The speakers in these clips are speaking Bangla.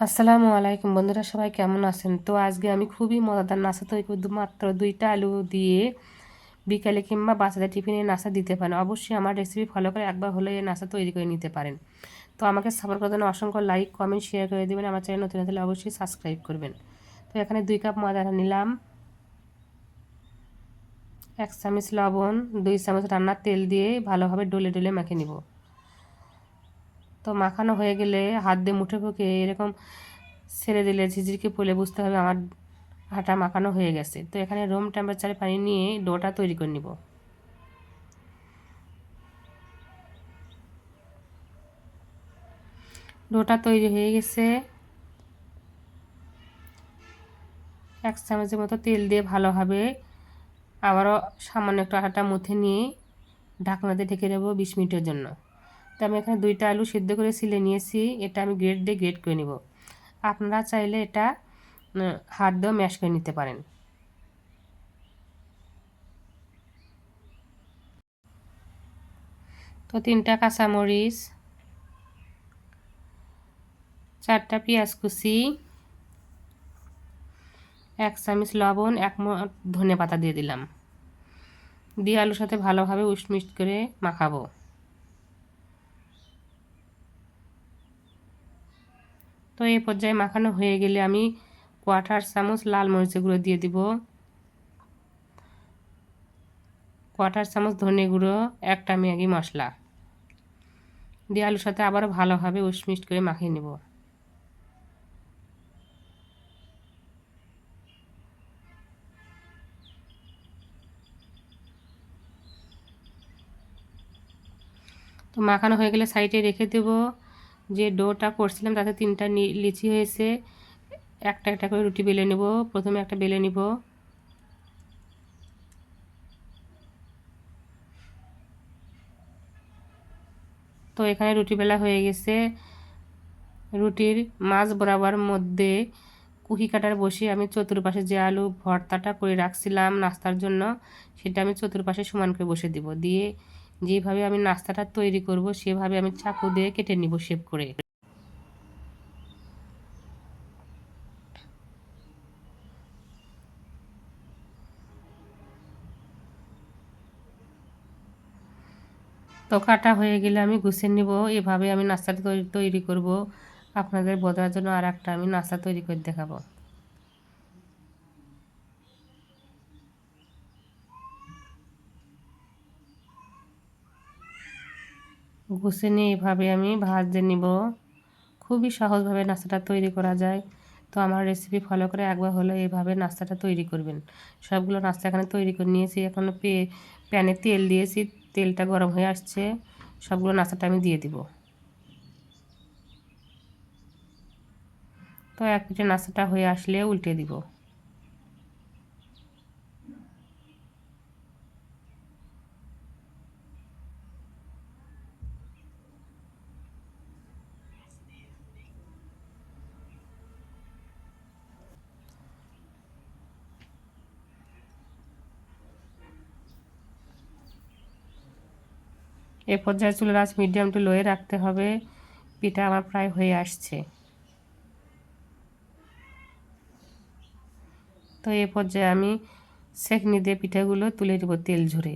আসসালামু আলাইকুম বন্ধুরা, সবাই কেমন আছেন? তো আজকে আমি খুবই মজাদার নাস্তা তৈরি করব। মাত্র দুইটা আলু দিয়ে বিকালে কিংবা বাচ্চাদের টিফিনে নাস্তা দিতে পারেন। অবশ্যই আমার রেসিপি ফলো করে একবার হলে এই নাস্তা তৈরি করে নিতে পারেন। তো আমাকে সাপোর্ট করার জন্য অসংখ্য লাইক কমেন্ট শেয়ার করে দেবেন। আমার চ্যানেল নতুন হলে অবশ্যই সাবস্ক্রাইব করবেন। তো এখানে দুই কাপ ময়দা নিলাম। এক চামচ লবণ, দুই চামচ রান্নার তেল দিয়ে ভালোভাবে ডলে ডলে মেখে নিব। তো মাখানো হয়ে গেলে হাত দিয়ে মুঠে ফুকে এরকম ছেড়ে দিলে ঝিঝিরকে পলে বুঝতে হবে আমার আটা মাখানো হয়ে গেছে। তো এখানে রুম টেম্পারেচারে পানি নিয়ে ডোটা তৈরি করে নিব। ডোটা তৈরি হয়ে গেছে। এক চামচের মতো তেল দিয়ে ভালোভাবে আবারও সামান্য একটু আটা মুথে নিয়ে ঢাকনাতে ঢেকে দেবো বিশ মিনিটের জন্য। তো আমি এখানে দুইটা আলু সিদ্ধ করে সিলে নিয়েছি, এটা আমি গ্রেড দিয়ে গ্রেড করে নিব। আপনারা চাইলে এটা হাত দিয়েও ম্যাশ করে নিতে পারেন। তো তিনটা কাঁচামরিচ, চারটা পেঁয়াজ কুচি, এক চামচ লবণ, এক ধনে পাতা দিয়ে দিলাম। দিয়ে আলুর সাথে ভালোভাবে উষ্মিষ্ট করে মাখাবো। তো এই পর্যায়ে মাখানো হয়ে গেলে আমি কোয়াটার চামচ লাল মরিচের গুঁড়ো দিয়ে দিব। কোয়াটার চামচ ধনে গুঁড়ো, একটা ম্যাগি মশলা। দিয়ে আলুর সাথে আবারও ভালোভাবে উষ্মিষ্ট করে মাখিয়ে নেব। তো মাখানো হয়ে গেলে সাইডে রেখে দেবো। যে ডোটা করছিলাম, তাতে তিনটা লিচি হয়েছে। একটা একটা করে রুটি বেলে নেব, প্রথমে একটা বেলে নিব। তো এখানে রুটি বেলা হয়ে গেছে। রুটির মাছ বরাবর মধ্যে কুকি কাটার বসে আমি চতুর্পাশে যে আলু ভর্তাটা করে রাখছিলাম নাস্তার জন্য, সেটা আমি চতুর্পাশে সমান করে বসে দিব। দিয়ে যেভাবে আমি নাস্তাটা তৈরি করব, সেভাবে আমি চাকু দিয়ে কেটে নিব শেপ করে। তো কাটা হয়ে গেলে আমি গুছিয়ে নিব, এভাবে আমি নাস্তাটা তৈরি তৈরি করব। আপনাদের বোঝার জন্য আর একটা আমি নাস্তা তৈরি করে দেখাবো। ঘুষে নিয়ে এভাবে আমি ভাজতে নিব। খুবই সহজভাবে নাস্তাটা তৈরি করা যায়। তো আমার রেসিপি ফলো করে একবার হলো এইভাবে নাস্তাটা তৈরি করবেন। সবগুলো নাস্তা এখানে তৈরি করে নিয়েছি। এখন পে, প্যানে তেল দিয়েছি। তেলটা গরম হয়ে আসছে। সবগুলো নাস্তাটা আমি দিয়ে দিব। তো এক পিঠে নাস্তাটা হয়ে আসলে উল্টে দিব। এ পর্যায়ে চুলের আঁচ মিডিয়াম টু লোয়ে রাখতে হবে। পিঠা আমার প্রায় হয়ে আসছে। তো এ পর্যায়ে আমি সেকনি দিয়ে পিঠাগুলো তুলে দেবো তেল ঝরে।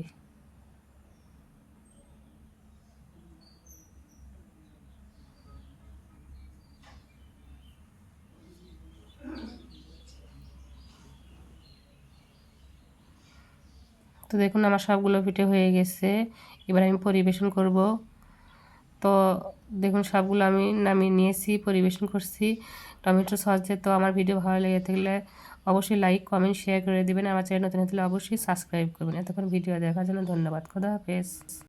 তো দেখুন আমার সবগুলো ফিটে হয়ে গেছে। এবার আমি পরিবেশন করব। তো দেখুন সবগুলো আমি নামিয়ে নিয়েছি, পরিবেশন করছি। টমেটো সস তো আমার ভিডিও ভালো লেগে থাকলে অবশ্যই লাইক, কমেন্ট শেয়ার করে দেবেন। আমার চ্যানেল নতুন হলে অবশ্যই সাবস্ক্রাইব করবেন। এতক্ষণ ভিডিও দেখার জন্য ধন্যবাদ। খোদা হাফেজ।